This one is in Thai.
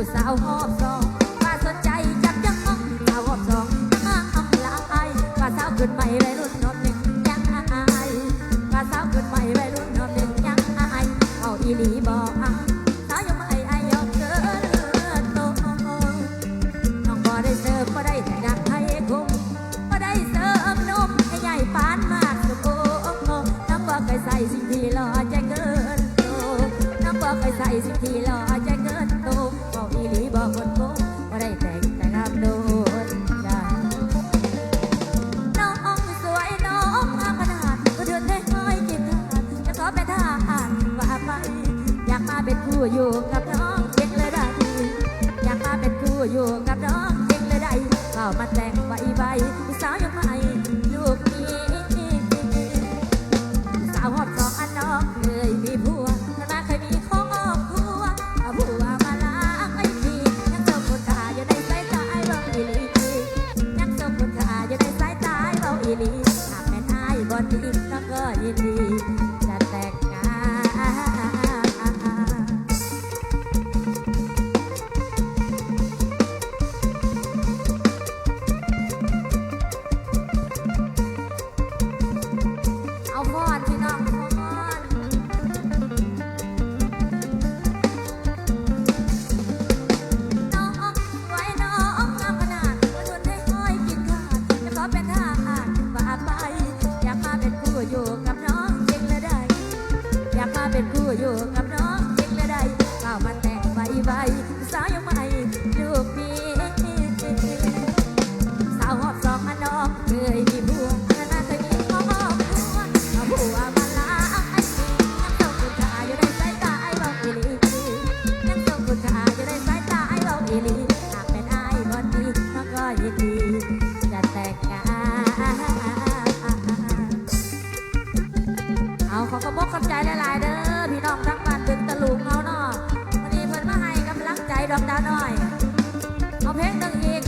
ผู้สาวหอบสองว่าสนใจจับยังมองสาวหอบสองอ้างอำลายว่าสาวขึ้นใหม่วัยรุ่นนมหนึ่งยังอายว่าสาวขึ้นใหม่วัยรุ่นนมหนึ่งยังอายเอาอีหลีบอกอะสาวยังไม่อายยอมเกินโตน้องบ่ได้เสริมบ่ได้แต่ดักให้คุ้มบ่ได้เสริมนมให้ใหญ่ปานมากสุโอ้น้องบ่เคยใส่สิ่งที่หล่อใจเกินโตน้องบ่เคยใส่สิ่งที่หล่อใจ คู่อยู่กับน้องเก่งเลยได้ อยากมาเป็นคู่อยู่กับน้องเก่งเลยได้เข้ามาแต่งใบใบสาวยังไม่ลูกนี้สาวหอดสองอันน้องเคยมีผัวมันมาเคยมีของออกผัวผัวมาล้างไม่ทียังเจ้าคนขาอยู่ในสายตาไเบาอีหลียังเจ้าคนขาอยู่ในสายตาไเบาอีหลีหาแม่นายบ่ดีน้ก็ยินดี มาแต่งไว้ไว้สาวยังไม่ลูกมีสาวหอบสองอันนองเคยมีบัวเคยมีพ่อผัวมาผัวมาลาไอ้สิยังต้องคุณชายอยู่ในสายตาไอ้บอกอีลียังต้องคุณชายอยู่ในสายตาไอ้บอกอีลีหากเป็นไอ้บอดีมันก็ยินดีจะแตกกันเอาขอกระบอกณขอใจหลายๆเด้อ ดอกดาหน่อย เอาเพลงหนึ่งอีก